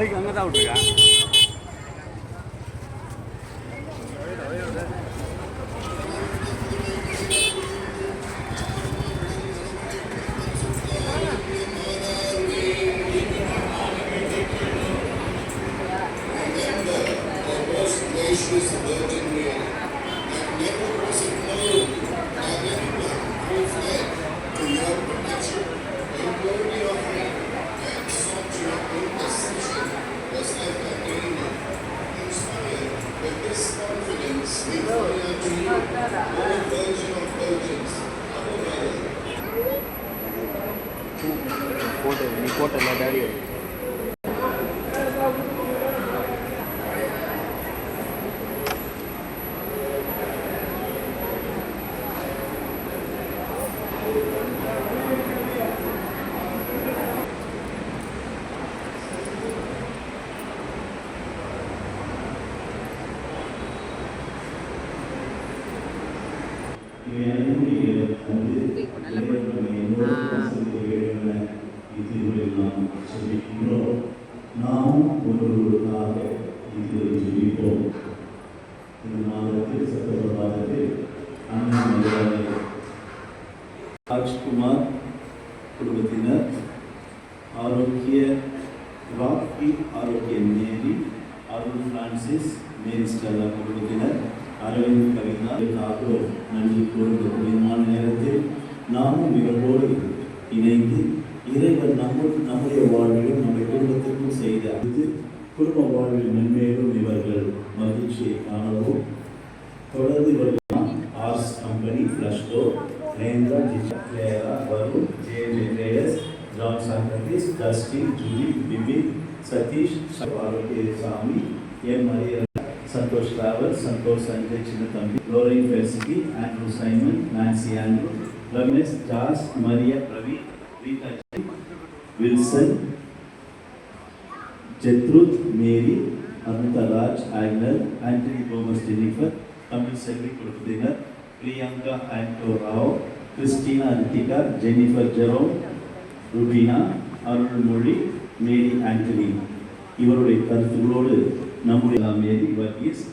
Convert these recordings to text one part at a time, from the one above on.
bike அங்கே தான் விட்டுருக்கா போட்டு நீ போட்டல டேடி நாம் ஒருவருக்காக இது ஜெபிப்போம் இந்த மாதத்தில் செப்டம்பர் மாதத்தில் அண்ணன் ராஜ்குமார் குடும்பத்தினர் Arokiya Rakki Arokiya Mary Arun Francis Mary Stella குடும்பத்தினர் அரவிந்த் கவிதா ஆகியோர் நன்றி கூறுகிற புனிதமான நேரத்தில் நாமும் இவர்களோடு இணைந்து இறைவன் நம்ம நம்முடைய வாழ்விலும் நம்முடைய குடும்பத்திற்கும் செய்த இது குடும்ப வாழ்வில் மென்மேலும் இவர்கள் மகிழ்ச்சியை காணவும் தொடர்ந்து இவர்கள் ஆர்ஸ் கம்பெனி ஃப்ளஷ்டோ ரேந்திரா ஜிஜா Clara Varun J J traders John Socrates Dustin Julie Bipin Satish Arokiasamy M Maria Santhosh Rawal Santhosh Sanjay Chinnathambi Lorraine ஃபெர்சிகி Andrew Simon Nancy Andrew Ramesh ஜாஸ் Maria Ravi Rita G, Wilson Gertrude Mary Anandaraj Agnel Antony Gomes Jennifer Tamil Selvi குடும்பத்தினர் Priyanka Anto Rao Christina Rithika Jennifer Jero Rubina Arulmozhi Mary Antony இவருடைய கருத்துகளோடு நம்முடைய மேரி வர்கீஸ்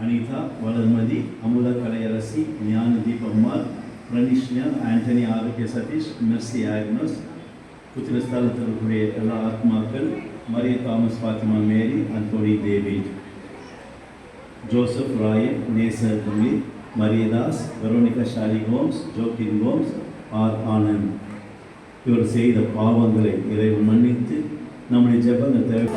அனிதா வளர்மதி அமுத கலையரசி ஞான தீபம்மாள் பிரனிஷ்யா ஆண்டனி ஆரோக்கிய Satish Mercy Agnes புத்திரஸ்தலத்தில் இருக்கக்கூடிய எல்லா ஆத்மாக்கள் Mariya Thomas Fatima Mary Anthoni Devi Joseph Rayan Nesar துமி Mariyadas Veronica Shali Gomes Joachim Gomes R Anand இவர் செய்த பாவங்களை இறைவன் மன்னித்து நம்முடைய ஜபங்கள் தேவை